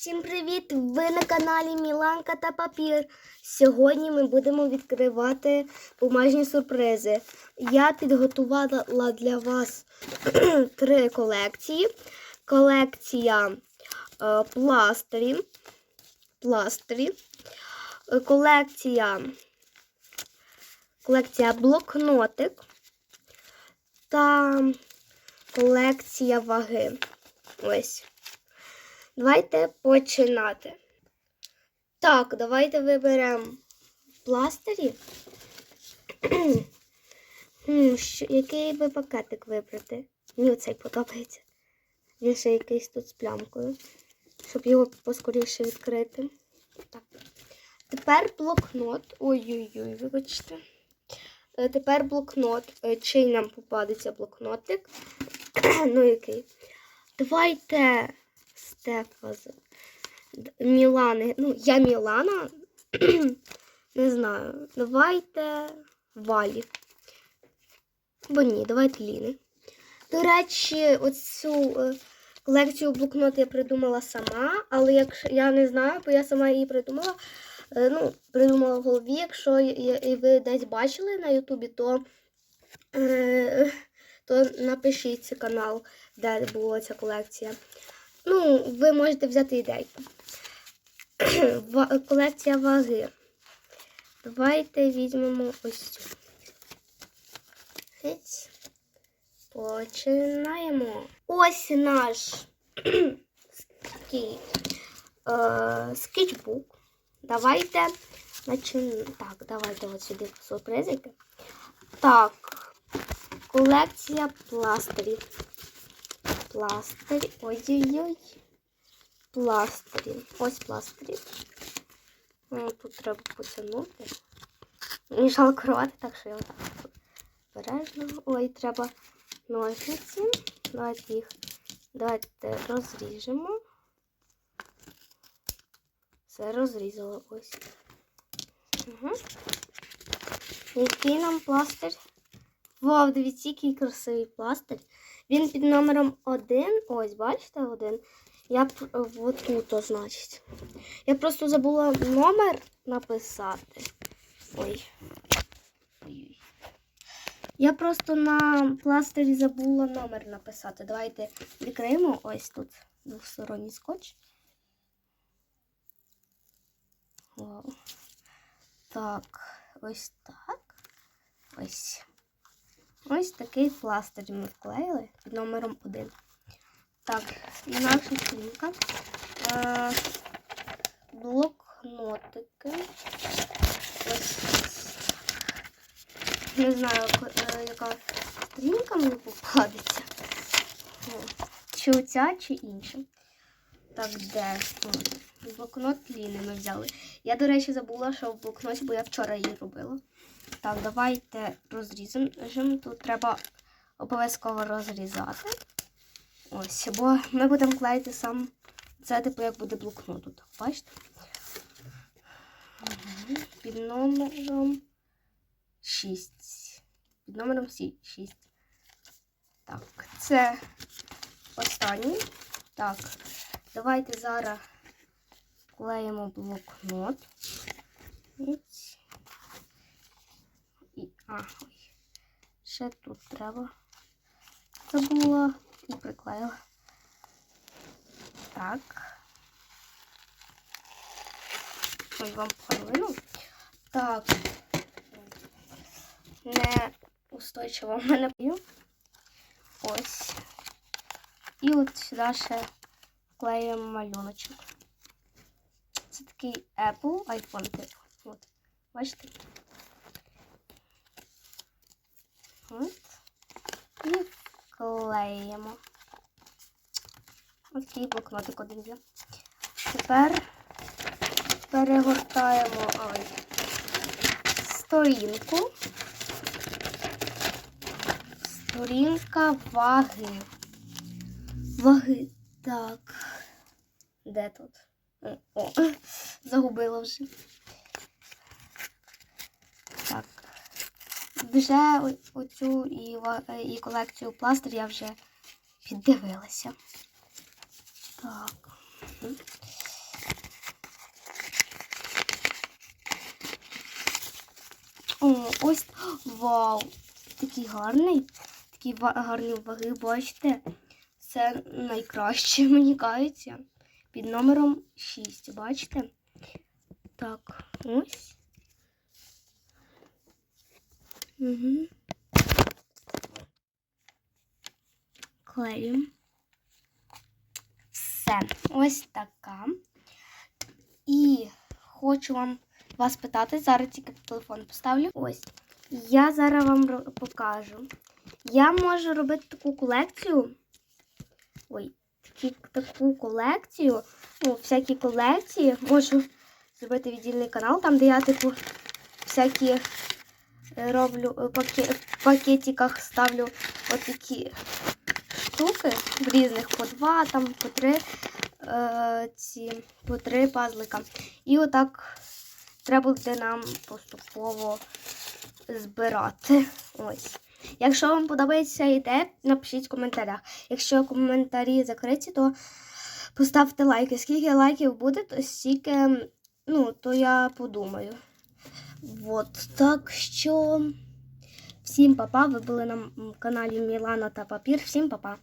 Всім привіт! Ви на каналі Міланка та Папір. Сьогодні ми будемо відкривати бумажні сюрпризи. Я підготувала для вас три колекції. Колекція е, пластирів, пластирів, е, колекція, колекція блокнотик та колекція ваги. Ось. Давайте починати. Так, давайте виберемо пластирі. Який би пакетик вибрати? Мені оцей подобається. Він ще якийсь тут з плямкою. Щоб його поскоріше відкрити. Так. Тепер блокнот. Ой-ой-ой, вибачте. Е, Тепер блокнот. Е, Чий нам попадеться блокнотик? ну, який? Давайте Стефа з Мілани. Ну, я Мілана. Не знаю. Давайте Валі. Бо ні, давайте Ліни. До речі, оцю е, колекцію блокнот я придумала сама, але якщо я не знаю, бо я сама її придумала. Е, Ну, придумала в голові. Якщо і ви десь бачили на Ютубі, то, е, то напишіть канал, де була ця колекція. Ну, ви можете взяти. Ва- Колекція ваги. Давайте візьмемо ось цю. Починаємо. Ось наш е, скетчбук. Давайте начин... Так, давайте от сюди сюрпризики. Так, колекція пластирів. Пластирі. Ой-ой-ой. Пластирі. Ось пластирі. Ну, Тут треба потягнути. Мені жалко рвати, так що я отак обережно. Ой, треба ножниці. Давайте їх. Давайте розріжемо. Все розрізала ось. Угу. Який нам пластир? Вау, дивіться, який красивий пластир. Він під номером 1. Ось, бачите, один. Я тут, значить. Я просто забула номер написати. Ой. Я просто на пластирі забула номер написати. Давайте відкриємо ось тут двосторонній скотч. Вау. Так, ось так. Ось. Ось такий пластир ми вклеїли під номером 1. Так, наша стрінка. Е, блокнотики. Ось. Не знаю, е, яка стрінка мені попадеться. Чи оця, чи інша. Так, де? Блокнот Ліни ми взяли. Я, до речі, забула, що в блокноті, бо я вчора її робила. Так, давайте розріжемо. Тут треба обов'язково розрізати. Ось, бо ми будемо клеїти сам. Це типу як буде блокнот тут. Бачите? Під номером 6. Під номером 6. Так, це останній. Так, давайте зараз клеїмо блокнот. Ось. А, ой. Ще тут треба. Забула і приклеїла. Так. Ось вам половину. Так. Не устойчиво в мене п'ю. Ось. І от сюди ще вклеюємо малюночок. Це такий Apple iPhone типу. От. Бачите? От. І клеїмо. Ось такий блокнотик один є. Тепер перегортаємо ой, сторінку. Сторінка ваги. Ваги. Так. Де тут? О, загубила вже. Вже оцю і і колекцію пластир я вже піддивилася. Так. О, ось вау! Такий гарний, такі гарні ваги, бачите? Це найкраще, мені кажеться. Під номером 6, бачите? Так, ось. Угу. Все, ось така. І хочу вам вас питати, зараз тільки телефон поставлю. Ось. Я зараз вам покажу. Я можу робити таку колекцію. Ой, такі, таку колекцію. Ну, всякі колекції. Можу зробити віддільний канал, там, де я, типу, всякі роблю е, в пакетиках ставлю отакі штуки в різних по два, там по три е, ці по три пазлика. І отак треба буде нам поступово збирати. Ось. Якщо вам подобається ідея, напишіть в коментарях. Якщо коментарі закриті, то поставте лайки. Скільки лайків буде, то стільки, ну, то я подумаю. От, так що всім папа. Ви були на каналі Мілана та Папір. Всім папа.